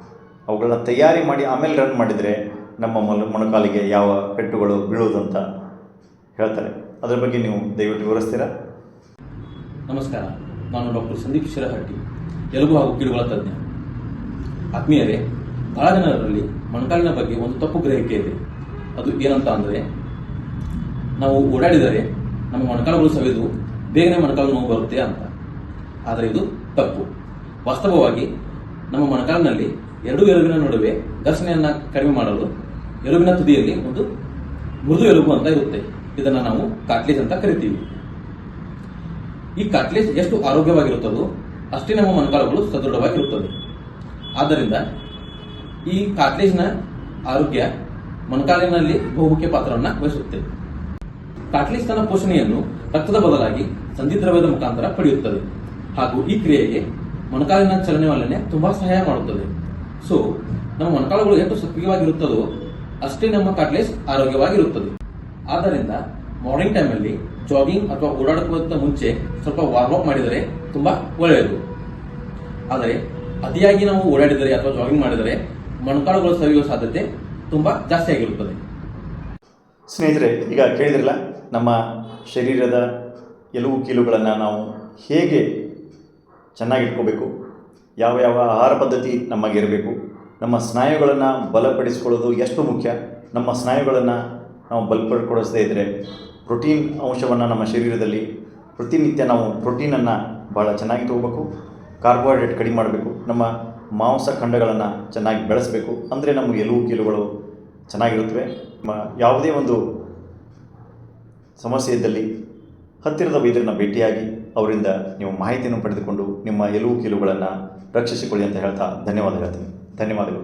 ಅವುಗಳನ್ನ ತಯಾರಿ ಮಾಡಿ ಆಮೇಲೆ ರನ್ ಮಾಡಿದರೆ ನಮ್ಮ ಮೊಣಕಾಲಿಗೆ ಯಾವ ಪೆಟ್ಟುಗಳು ಬೀಳೋದಂತ ಹೇಳ್ತಾರೆ. ಅದರ ಬಗ್ಗೆ ನೀವು ದಯವಿಟ್ಟು ವಿವರಿಸ್ತೀರಾ? ನಮಸ್ಕಾರ. ನಾನು ಡಾಕ್ಟರ್ ಸಂದೀಪ್ ಶಿರಹಟ್ಟಿ ಎಲುಬು ಹಾಗೂ ಕಿಡುಗಳ ತಜ್ಞ. ಆತ್ಮೀಯರೇ, ಬಹಳ ಜನರಲ್ಲಿ ಮೊಣಕಾಲಿನ ಬಗ್ಗೆ ಒಂದು ತಪ್ಪು ಗ್ರಹಿಕೆ ಇದೆ. ಅದು ಏನಂತ ಅಂದರೆ, ನಾವು ಓಡಾಡಿದರೆ ನಮ್ಮ ಮೊಣಕಾಲುಗಳು ಸವೆದು ಬೇಗನೆ ಮೊಣಕಾಲು ನೋವು ಬರುತ್ತೆ ಅಂತ. ಆದರೆ ಇದು ತಪ್ಪು. ವಾಸ್ತವವಾಗಿ ನಮ್ಮ ಮೊಣಕಾಲಿನಲ್ಲಿ ಎರಡು ಎಲುಬಿನ ನಡುವೆ ಘರ್ಷಣೆಯನ್ನು ಕಡಿಮೆ ಮಾಡಲು ಎಲುಬಿನ ತುದಿಯಲ್ಲಿ ಒಂದು ಮೃದು ಎಲುಬು ಅಂತ ಇರುತ್ತೆ. ಇದನ್ನ ನಾವು ಕಾಟ್ಲೇಜ್ ಅಂತ ಕರಿತೀವಿ. ಈ ಕಾಟ್ಲೇಜ್ ಎಷ್ಟು ಆರೋಗ್ಯವಾಗಿರುತ್ತದೋ ಅಷ್ಟೇ ನಮ್ಮ ಮೊಣಕಾಲುಗಳು ಸದೃಢವಾಗಿರುತ್ತದೆ ಆದ್ದರಿಂದ ಈ ಕಾಟ್ಲೇಜ್ನ ಆರೋಗ್ಯ ಮೊಣಕಾಲಿನಲ್ಲಿ ಬಹುಮುಖ್ಯ ಪಾತ್ರವನ್ನು ವಹಿಸುತ್ತೆ. ಕಾಟ್ಲೇಜ್ ತನ್ನ ಪೋಷಣೆಯನ್ನು ರಕ್ತದ ಬದಲಾಗಿ ಸಂಧಿದ್ರವ್ಯದ ಮುಖಾಂತರ ಪಡೆಯುತ್ತದೆ. ಹಾಗೂ ಈ ಕ್ರಿಯೆಗೆ ಮೊಣಕಾಲಿನ ಚಲನೆವಲನೆ ತುಂಬಾ ಸಹಾಯ ಮಾಡುತ್ತದೆ. ಸೊ ನಮ್ಮ ಮೊಣಕಾಲುಗಳು ಎಷ್ಟು ಸಕ್ರಿಯವಾಗಿರುತ್ತದೋ ಅಷ್ಟೇ ನಮ್ಮ ಕಾಟ್ಲೇಜ್ ಆರೋಗ್ಯವಾಗಿರುತ್ತದೆ. ಆದ್ದರಿಂದ ಮಾರ್ನಿಂಗ್ ಟೈಮಲ್ಲಿ ಜಾಗಿಂಗ್ ಅಥವಾ ಓಡಾಡಕ್ಕಿಂತ ಮುಂಚೆ ಸ್ವಲ್ಪ ವಾರ್ಮ್ ಅಪ್ ಮಾಡಿದರೆ ತುಂಬಾ ಒಳ್ಳೆಯದು. ಆದರೆ ಅತಿಯಾಗಿ ನಾವು ಓಡಾಡಿದರೆ ಅಥವಾ ಜಾಗಿಂಗ್ ಮಾಡಿದರೆ ಮೊಣಕಾಲುಗಳು ಸವಿಯುವ ಸಾಧ್ಯತೆ ತುಂಬಾ ಜಾಸ್ತಿ ಆಗಿರುತ್ತದೆ. ಸ್ನೇಹಿತರೆ, ಈಗ ಕೇಳಿದ್ರಲ್ಲ, ನಮ್ಮ ಶರೀರದ ಎಲುವು ಕೀಲುಗಳನ್ನು ನಾವು ಹೇಗೆ ಚೆನ್ನಾಗಿಟ್ಕೋಬೇಕು? ಯಾವ ಯಾವ ಆಹಾರ ಪದ್ಧತಿ ನಮಗಿರಬೇಕು ನಮ್ಮ ಸ್ನಾಯುಗಳನ್ನು ಬಲಪಡಿಸಿಕೊಳ್ಳೋದು ಎಷ್ಟು ಮುಖ್ಯ? ನಮ್ಮ ಸ್ನಾಯುಗಳನ್ನು ನಾವು ಬಲಪಡಿಸಿಕೊಳ್ಳದೇ ಇದ್ದರೆ ಪ್ರೋಟೀನ್ ಅಂಶವನ್ನು ನಮ್ಮ ಶರೀರದಲ್ಲಿ ಪ್ರತಿನಿತ್ಯ ನಾವು ಪ್ರೋಟೀನನ್ನು ಭಾಳ ಚೆನ್ನಾಗಿ ತೊಗೋಬೇಕು, ಕಾರ್ಬೋಹೈಡ್ರೇಟ್ ಕಡಿಮೆ ಮಾಡಬೇಕು, ನಮ್ಮ ಮಾಂಸ ಖಂಡಗಳನ್ನು ಚೆನ್ನಾಗಿ ಬೆಳೆಸಬೇಕು. ಅಂದರೆ ನಮ್ಮ ಎಲುವು ಕೀಲುಗಳು ಚೆನ್ನಾಗಿರುತ್ತವೆ. ಯಾವುದೇ ಒಂದು ಸಮಸ್ಯೆ ಇದ್ದಲ್ಲಿ ಹತ್ತಿರದ ವೈದ್ಯರನ್ನ ಭೇಟಿಯಾಗಿ ಅವರಿಂದ ನೀವು ಮಾಹಿತಿಯನ್ನು ಪಡೆದುಕೊಂಡು ನಿಮ್ಮ ಎಲುವು ಕೀಲುಗಳನ್ನು ರಕ್ಷಿಸಿಕೊಳ್ಳಿ ಅಂತ ಹೇಳ್ತಾ ಧನ್ಯವಾದ ಹೇಳ್ತೀನಿ. ಧನ್ಯವಾದಗಳು.